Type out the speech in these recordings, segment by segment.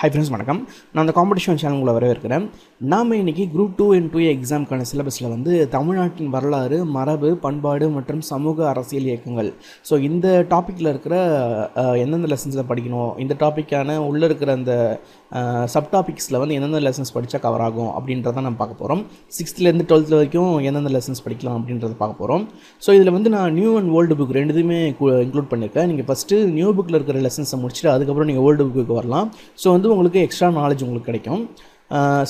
Hi friends வணக்கம். நான் அந்த காம்படிஷன் சேனல் உங்களை வரவேற்கிறேன். நாம் இன்றைக்கி குரூப் டூ அண்ட் டூ எக்ஸாமுக்கான சிலபஸில் வந்து தமிழ்நாட்டின் வரலாறு மரபு பண்பாடு மற்றும் சமூக அரசியல் இயக்கங்கள். ஸோ இந்த டாப்பிக்கில் இருக்கிற எந்தெந்த லெசன்ஸில் படிக்கணும்? இந்த டாப்பிக்கான உள்ளே இருக்கிற அந்த சப் டாபிக்ஸில் வந்து எந்தெந்த லெசன்ஸ் படித்தா கவர் ஆகும் அப்படின்றத நம்ம பார்க்க போகிறோம் சிக்ஸ்த்துலேருந்து டுவெல்த் வரைக்கும் எந்தெந்த லெசன்ஸ் படிக்கலாம் அப்படின்றத பார்க்க போகிறோம் ஸோ இதில் வந்து நான் நியூ அண்ட் ஓல்டு புக் ரெண்டுத்தையுமே இன்க்ளூட் பண்ணியிருக்கேன் நீங்கள் ஃபஸ்ட்டு நியூ புக்கில் இருக்கிற லெசன்ஸை முடிச்சுட்டு அதுக்கப்புறம் நீங்கள் ஓல்டு புக்கு வரலாம். ஸோ வந்து உங்களுக்கு எக்ஸ்ட்ரா நாலேஜ் உங்களுக்கு கிடைக்கும்.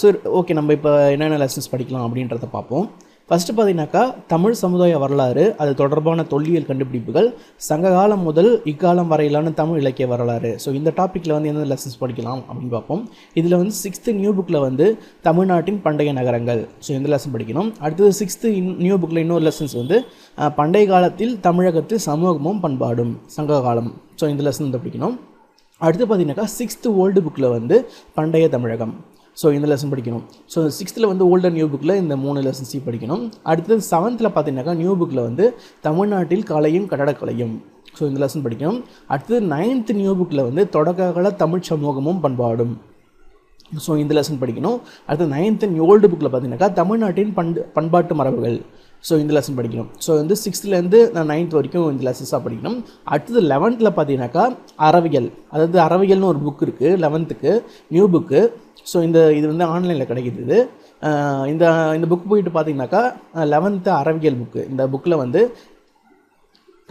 ஸோ ஓகே நம்ம இப்போ என்னென்ன லெசன்ஸ் படிக்கலாம் அப்படின்றத பார்ப்போம். ஃபஸ்ட்டு பார்த்தீங்கன்னாக்கா தமிழ் சமுதாய வரலாறு அது தொடர்பான தொல்லியல் கண்டுபிடிப்புகள் சங்ககாலம் முதல் இக்காலம் வரையிலான தமிழ் இலக்கிய வரலாறு. ஸோ இந்த டாப்பிக்கில் வந்து எந்தெந்த லெசன்ஸ் படிக்கலாம் அப்படின்னு பார்ப்போம். இதில் வந்து சிக்ஸ்த்து நியூ புக்கில் வந்து தமிழ்நாட்டின் பண்டைய நகரங்கள். ஸோ இந்த லெசன் படிக்கணும்? அடுத்தது சிக்ஸ்த்து நியூ புக்கில் இன்னொரு லெசன்ஸ் வந்து பண்டைய காலத்தில் தமிழகத்தில் சமூகமும் பண்பாடும் சங்க காலம் ஸோ இந்த லெசன் வந்து படிக்கணும். அடுத்து பார்த்தீங்கன்னாக்கா சிக்ஸ்த்து ஓல்டு புக்கில் வந்து பண்டைய தமிழகம். ஸோ இந்த லெசன் படிக்கணும். ஸோ சிக்ஸ்த்தில் வந்து ஓல்டர் நியூ புக்கில் இந்த மூணு லெசன்ஸையும் படிக்கணும். அடுத்தது செவன்த்தில் பார்த்தீங்கன்னாக்கா நியூ புக்கில் வந்து தமிழ்நாட்டில் கலையும் கட்டடக்கலையும் ஸோ இந்த லெசன் படிக்கணும். அடுத்தது நைன்த் நியூ புக்கில் வந்து தொடக்ககால தமிழ் சமூகமும் பண்பாடும். ஸோ இந்த லெசன் படிக்கணும். அடுத்து நைன்த் அண்ட் ஓல்டு புக்கில் பார்த்தீங்கன்னாக்கா தமிழ்நாட்டின் பண்டு பண்பாட்டு மரபுகள். ஸோ இந்த லெசன் படிக்கணும். ஸோ வந்து சிக்ஸ்த்துலேருந்து நான் நைன்த் வரைக்கும் இந்த லெசன்ஸாக படிக்கணும். அடுத்தது லெவன்த்தில் பார்த்தீங்கன்னாக்கா அறவியல் அதாவது அறவியல்னு ஒரு புக் இருக்குது லெவன்த்துக்கு நியூ புக்கு ஸோ இந்த இது வந்து ஆன்லைனில் கிடைக்கிது இது. இந்த இந்த புக் போயிட்டு பார்த்தீங்கன்னாக்கா லெவன்த்து அறவியல் புக்கு இந்த புக்கில் வந்து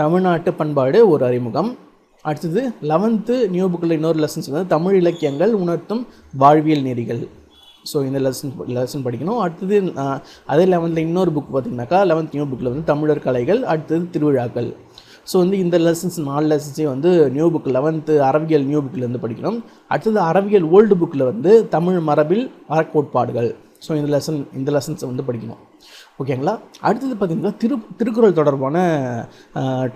தமிழ்நாட்டு பண்பாடு ஒரு அறிமுகம். அடுத்தது லெவன்த்து நியூ புக்கில் இன்னொரு லெசன்ஸ் வந்து தமிழ் இலக்கியங்கள் உணர்த்தும் வாழ்வியல் நெறிகள். ஸோ இந்த லெசன் லெசன் படிக்கணும். அடுத்தது அதே லெவன்த்தில் இன்னொரு புக் பார்த்தீங்கன்னாக்கா லெவன்த் நியூ புக்கில் வந்து தமிழர் கலைகள் அடுத்தது திருவிழாக்கள். ஸோ வந்து இந்த லெசன்ஸ் நாலு லெசன்ஸையும் வந்து நியூ புக் லெவன்த்து அறவியல் நியூ புக்கிலேருந்து படிக்கணும். அடுத்தது அறவியல் ஓல்டு புக்கில் வந்து தமிழ் மரபில் அறக்கோட்பாடுகள் ஸோ இந்த லெசன் இந்த லெசன்ஸை வந்து படிக்கணும். ஓகேங்களா அடுத்தது பார்த்திங்கன்னா திரு திருக்குறள் தொடர்பான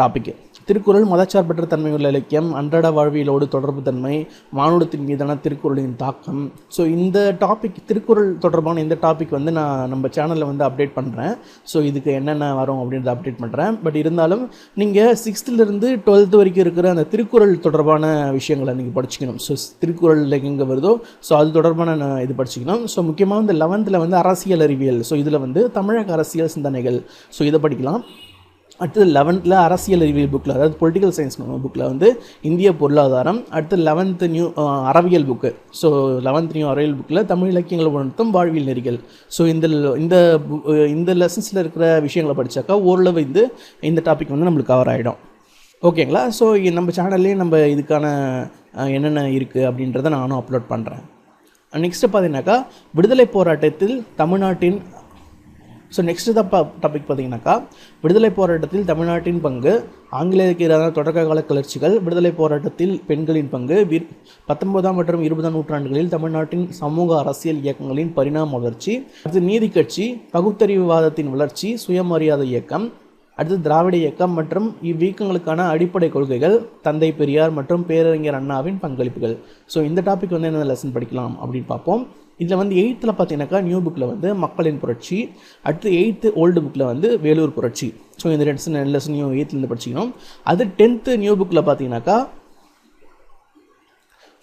டாப்பிக்கு திருக்குறள் மதச்சார்பற்ற தன்மையுள்ள இலக்கியம் அன்றாட வாழ்வியலோடு தொடர்பு தன்மை மானுடத்தின் மீதான திருக்குறளின் தாக்கம். ஸோ இந்த டாபிக் திருக்குறள் தொடர்பான இந்த டாபிக் வந்து நான் நம்ம சேனலில் வந்து அப்டேட் பண்ணுறேன் ஸோ இதுக்கு என்னென்ன வரும் அப்படின்றத அப்டேட் பண்ணுறேன் பட் இருந்தாலும் நீங்கள் சிக்ஸ்த்துலேருந்து டுவெல்த்து வரைக்கும் இருக்கிற அந்த திருக்குறள் தொடர்பான விஷயங்களை நீங்கள் படிச்சுக்கணும். ஸோ திருக்குறள் எங்கே வருதோ ஸோ அது தொடர்பான நான் இது படிச்சுக்கணும். ஸோ முக்கியமாக இந்த லெவன்த்தில் வந்து அரசியல் அறிவியல். ஸோ இதில் வந்து தமிழக அரசியல் சிந்தனைகள். ஸோ இதை படிக்கலாம். அடுத்தது லெவன்த்தில் அரசியல் அறிவியல் புக்கில் அதாவது பொலிட்டிக்கல் சயின்ஸ் புக்கில் வந்து இந்திய பொருளாதாரம் அடுத்து லெவன்த்து நியூ அறவியல் புக்கு ஸோ லெவன்த் நியூ அறவியல் புக்கில் தமிழ் இலக்கியங்கள் உணர்த்தும் வாழ்வியல் நெறிகள். ஸோ இந்த இந்த இந்த லெசன்ஸில் இருக்கிற விஷயங்களை படித்தாக்கா ஓரளவு இந்த இந்த டாபிக் வந்து நம்மளுக்கு கவர் ஆகிடும் ஓகேங்களா ஸோ நம்ம சேனல்லே நம்ம இதுக்கான என்னென்ன இருக்குது அப்படின்றத நானும் அப்லோட் பண்ணுறேன் நெக்ஸ்ட்டு பார்த்தீங்கன்னாக்கா விடுதலை போராட்டத்தில் தமிழ்நாட்டின் ஸோ நெக்ஸ்ட் த டாபிக் பார்த்தீங்கன்னாக்கா விடுதலை போராட்டத்தில் தமிழ்நாட்டின் பங்கு ஆங்கிலேயருக்கு எதிரான தொடக்க கால கிளர்ச்சிகள் விடுதலை போராட்டத்தில் பெண்களின் பங்கு வீர் பத்தொன்பதாம் மற்றும் இருபதாம் நூற்றாண்டுகளில் தமிழ்நாட்டின் சமூக அரசியல் இயக்கங்களின் பரிணாம வளர்ச்சி அடுத்து நீதி கட்சி பகுத்தறிவுவாதத்தின் வளர்ச்சி சுயமரியாதை இயக்கம் அடுத்து திராவிட இயக்கம் மற்றும் இவ்வியக்கங்களுக்கான அடிப்படை கொள்கைகள் தந்தை பெரியார் மற்றும் பேரறிஞர் அண்ணாவின் பங்களிப்புகள். ஸோ இந்த டாபிக் வந்து என்ன லெசன் படிக்கலாம் அப்படின்னு பார்ப்போம். இதில் வந்து எயித்தில் பார்த்தீங்கன்னாக்கா நியூ புக்கில் வந்து மக்களின் புரட்சி அடுத்து எயித்து ஓல்டு புக்கில் வந்து வேலூர் புரட்சி. ஸோ இந்த ரெண்டு ரெண்டு லெசனையும் எயித்துலேருந்து படிச்சிக்கணும். அது டென்த்து நியூ புக்கில் பார்த்தீங்கன்னாக்கா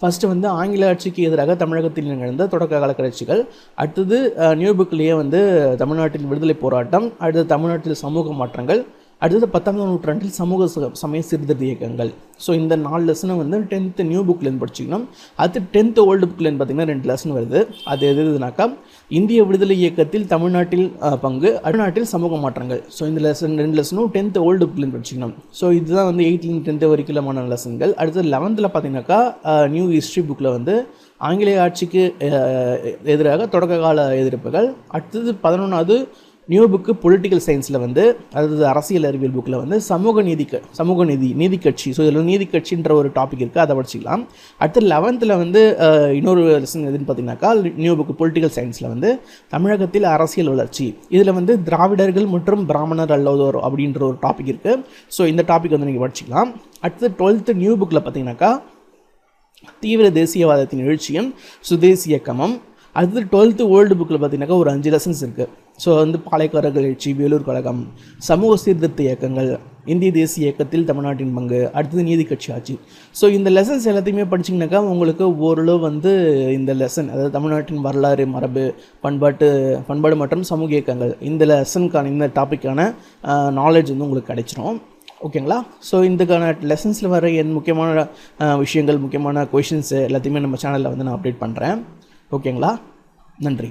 ஃபஸ்ட்டு வந்து ஆங்கில ஆட்சிக்கு எதிராக தமிழகத்தில் நிகழ்ந்த தொடக்க கால கிளர்ச்சிகள். அடுத்தது நியூ புக்லேயே வந்து தமிழ்நாட்டில் விடுதலை போராட்டம் அடுத்தது தமிழ்நாட்டில் சமூக மாற்றங்கள் அடுத்தது பத்தாம் நூற்றாண்டில் சமூக ச- சமய சீர்திருத்த இயக்கங்கள். ஸோ இந்த நாலு லெசனை வந்து டென்த்து நியூ புக்லேருந்து படிச்சுக்கணும். அடுத்து டென்த்து ஓல்டு புக்லேருந்து பார்த்திங்கன்னா ரெண்டு லெசன் வருது. அது எது எதுனாக்கா இந்திய விடுதலை இயக்கத்தில் தமிழ்நாட்டில் பங்கு தமிழ்நாட்டில் சமூக மாற்றங்கள். ஸோ இந்த லெசன் ரெண்டு லெசனும் டென்த்து ஓல்டு புக்லேருந்து படிச்சுக்கணும். ஸோ இதுதான் வந்து எயிட்லேருந்து டென்த்து வரைக்குமான லெசன்கள் அடுத்து லெவன்த்தில் பார்த்தீங்கன்னாக்கா நியூ ஹிஸ்ட்ரி புக்கில் வந்து ஆங்கிலேய ஆட்சிக்கு எதிராக தொடக்க கால எதிர்ப்புகள். அடுத்தது பதினொன்றாவது நியூ புக்கு பொலிட்டிக்கல் சயின்ஸில் வந்து அதாவது அரசியல் அறிவியல் புக்கில் வந்து சமூக நீதி க- சமூக நீதி நீதி கட்சி. ஸோ இதில் நீதி கட்சின்ற ஒரு டாபிக் இருக்குது அதை படிச்சிக்கலாம். அடுத்து லெவன்த்தில் வந்து இன்னொரு லெசன் எதுன்னு பார்த்தீங்கன்னாக்கா நியூ புக்கு பொலிட்டிக்கல் சயின்ஸில் வந்து தமிழகத்தில் அரசியல் வளர்ச்சி. இதில் வந்து திராவிடர்கள் மற்றும் பிராமணர் அல்லதோர் அப்படின்ற ஒரு டாபிக் இருக்குது ஸோ இந்த டாபிக் வந்து நீங்கள் படிச்சிக்கலாம். அடுத்து டுவெல்த்து நியூ புக்கில் பார்த்தீங்கன்னாக்கா தீவிர தேசியவாதத்தின் எழுச்சியும் சுதேசி இயக்கமும் அடுத்து டுவெல்த்து ஓல்டு புக்கில் பார்த்தீங்கன்னாக்கா ஒரு அஞ்சு லெசன்ஸ் இருக்குது ஸோ வந்து பாளையக்காரர்கள் எழுச்சி வேலூர் கழகம் சமூக சீர்திருத்த இயக்கங்கள் இந்திய தேசிய இயக்கத்தில் தமிழ்நாட்டின் பங்கு அடுத்தது நீதி கட்சி ஆட்சி. ஸோ இந்த லெசன்ஸ் எல்லாத்தையுமே படிச்சிங்கனாக்கா உங்களுக்கு ஓரளவு வந்து இந்த லெசன் அதாவது தமிழ்நாட்டின் வரலாறு மரபு பண்பாட்டு பண்பாடு மற்றும் சமூக இயக்கங்கள் இந்த லெசனுக்கான இந்த டாப்பிக்கான நாலேஜ் வந்து உங்களுக்கு கிடைச்சிரும். ஓகேங்களா ஸோ இதுக்கான லெசன்ஸில் வர என் முக்கியமான விஷயங்கள் முக்கியமான கொஷின்ஸு எல்லாத்தையுமே நம்ம சேனலில் வந்து நான் அப்டேட் பண்ணுறேன் ஓகேங்களா? நன்றி